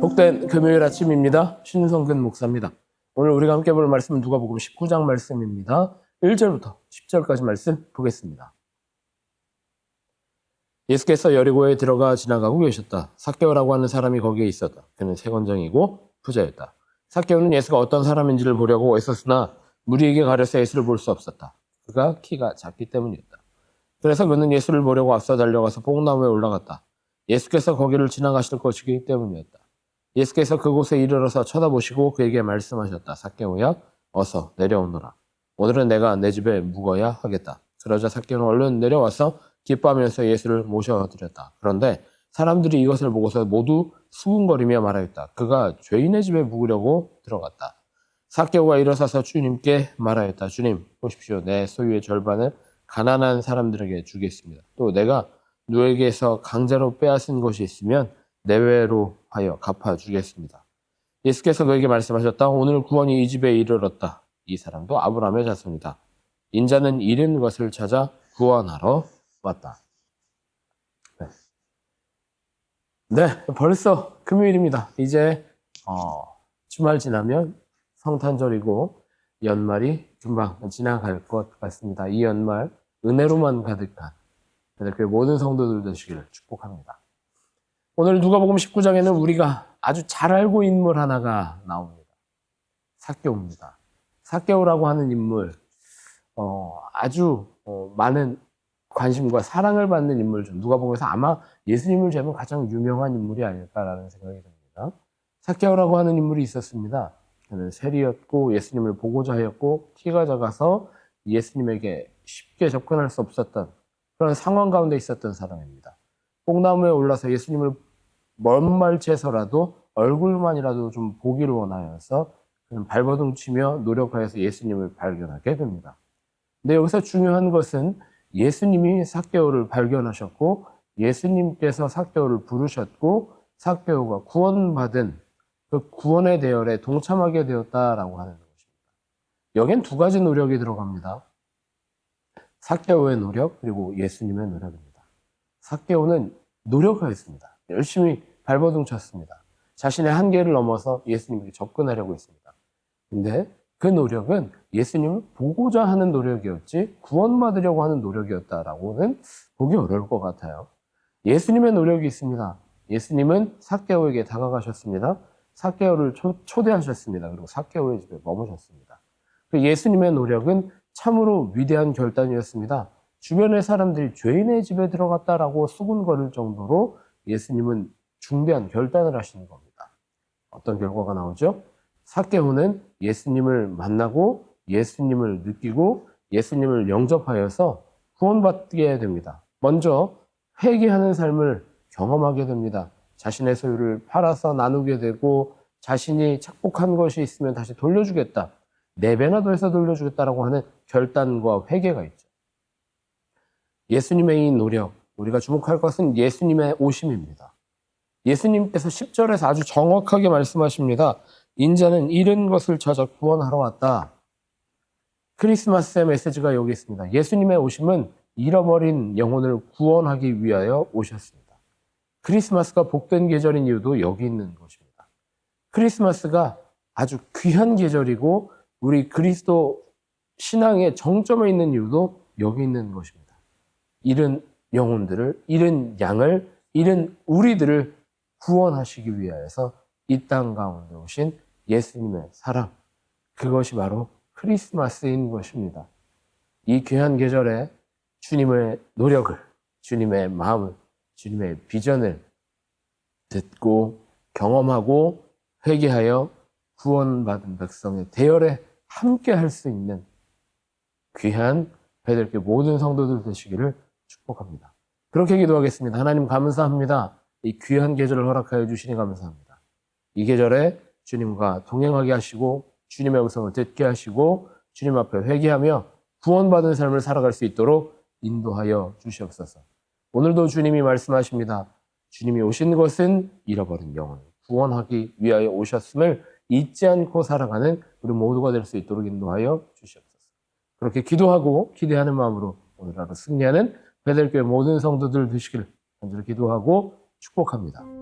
복된 금요일 아침입니다. 신성근 목사입니다. 오늘 우리가 함께 볼 말씀은 누가복음 19장 말씀입니다. 1절부터 10절까지 말씀 보겠습니다. 예수께서 여리고에 들어가 지나가고 계셨다. 사케오라고 하는 사람이 거기에 있었다. 그는 세건장이고 부자였다. 사케오는 예수가 어떤 사람인지를 보려고 애썼으나 무리에게 가려서 예수를 볼 수 없었다. 그가 키가 작기 때문이었다. 그래서 그는 예수를 보려고 앞서 달려가서 뽕나무에 올라갔다. 예수께서 거기를 지나가실 것이기 때문이었다. 예수께서 그곳에 이르러서 쳐다보시고 그에게 말씀하셨다. 사케오야, 어서 내려오너라. 오늘은 내가 내 집에 묵어야 하겠다. 그러자 사케오는 얼른 내려와서 기뻐하면서 예수를 모셔드렸다. 그런데 사람들이 이것을 보고서 모두 수군거리며 말하였다. 그가 죄인의 집에 묵으려고 들어갔다. 사케오가 일어서서 주님께 말하였다. 주님, 보십시오. 내 소유의 절반을 가난한 사람들에게 주겠습니다. 또 내가 누에게서 강제로 빼앗은 것이 있으면 내외로 하여 갚아주겠습니다. 예수께서 그에게 말씀하셨다. 오늘 구원이 이 집에 이르렀다. 이 사람도 아브라함의 자손이다. 인자는 잃은 것을 찾아 구원하러 왔다. 네, 네 벌써 금요일입니다. 이제 어, 주말 지나면 성탄절이고 연말이 금방 지나갈 것 같습니다. 이 연말 은혜로만 가득한 그 모든 성도들 되시기를 축복합니다. 오늘 누가복음 19장에는 우리가 아주 잘 알고 있는 인물 하나가 나옵니다. 사개오입니다. 사개오라고 하는 인물, 어, 아주 어, 많은 관심과 사랑을 받는 인물 중 누가복음에서 아마 예수님을 제면 가장 유명한 인물이 아닐까라는 생각이 듭니다. 사개오라고 하는 인물이 있었습니다. 그는 세리였고 예수님을 보고자 하였고 키가 작아서 예수님에게 쉽게 접근할 수 없었던 그런 상황 가운데 있었던 사람입니다. 뽕나무에 올라서 예수님을 먼 말치에서라도 얼굴만이라도 좀 보기를 원하여서 그는 발버둥 치며 노력하여서 예수님을 발견하게 됩니다. 근데 여기서 중요한 것은 예수님이 사개오를 발견하셨고 예수님께서 사개오를 부르셨고 사개오가 구원받은 그 구원의 대열에 동참하게 되었다라고 하는 것입니다. 여긴 두 가지 노력이 들어갑니다. 사개오의 노력 그리고 예수님의 노력입니다. 사개오는 노력하였습니다. 열심히 발버둥 쳤습니다. 자신의 한계를 넘어서 예수님에게 접근하려고 했습니다. 근데 그 노력은 예수님을 보고자 하는 노력이었지 구원받으려고 하는 노력이었다라고는 보기 어려울 것 같아요. 예수님의 노력이 있습니다. 예수님은 사개오에게 다가가셨습니다. 사개오를 초대하셨습니다. 그리고 사개오의 집에 머무셨습니다. 그 예수님의 노력은 참으로 위대한 결단이었습니다. 주변의 사람들이 죄인의 집에 들어갔다라고 수군거릴 정도로 예수님은 중대한 결단을 하시는 겁니다. 어떤 결과가 나오죠? 사개오는 예수님을 만나고 예수님을 느끼고 예수님을 영접하여서 구원받게 됩니다. 먼저 회개하는 삶을 경험하게 됩니다. 자신의 소유를 팔아서 나누게 되고 자신이 착복한 것이 있으면 다시 돌려주겠다. 네 배나 더 해서 돌려주겠다라고 하는 결단과 회개가 있죠. 예수님의 이 노력, 우리가 주목할 것은 예수님의 오심입니다. 예수님께서 10절에서 아주 정확하게 말씀하십니다. 인자는 잃은 것을 찾아 구원하러 왔다. 크리스마스의 메시지가 여기 있습니다. 예수님의 오심은 잃어버린 영혼을 구원하기 위하여 오셨습니다. 크리스마스가 복된 계절인 이유도 여기 있는 것입니다. 크리스마스가 아주 귀한 계절이고 우리 그리스도 신앙의 정점에 있는 이유도 여기 있는 것입니다. 잃은 영혼들을, 잃은 양을, 잃은 우리들을 구원하시기 위하여서 이 땅 가운데 오신 예수님의 사랑. 그것이 바로 크리스마스인 것입니다. 이 귀한 계절에 주님의 노력을, 주님의 마음을, 주님의 비전을 듣고 경험하고 회개하여 구원받은 백성의 대열에 함께 할 수 있는 귀한 배들께 모든 성도들 되시기를 축복합니다. 그렇게 기도하겠습니다. 하나님 감사합니다. 이 귀한 계절을 허락하여 주시니 감사합니다. 이 계절에 주님과 동행하게 하시고 주님의 음성을 듣게 하시고 주님 앞에 회개하며 구원받은 삶을 살아갈 수 있도록 인도하여 주시옵소서. 오늘도 주님이 말씀하십니다. 주님이 오신 것은 잃어버린 영혼을 구원하기 위하여 오셨음을 잊지 않고 살아가는 우리 모두가 될 수 있도록 인도하여 주시옵소서. 그렇게 기도하고 기대하는 마음으로 오늘 하루 승리하는 베델교회 모든 성도들 되시길 간절히 기도하고 축복합니다.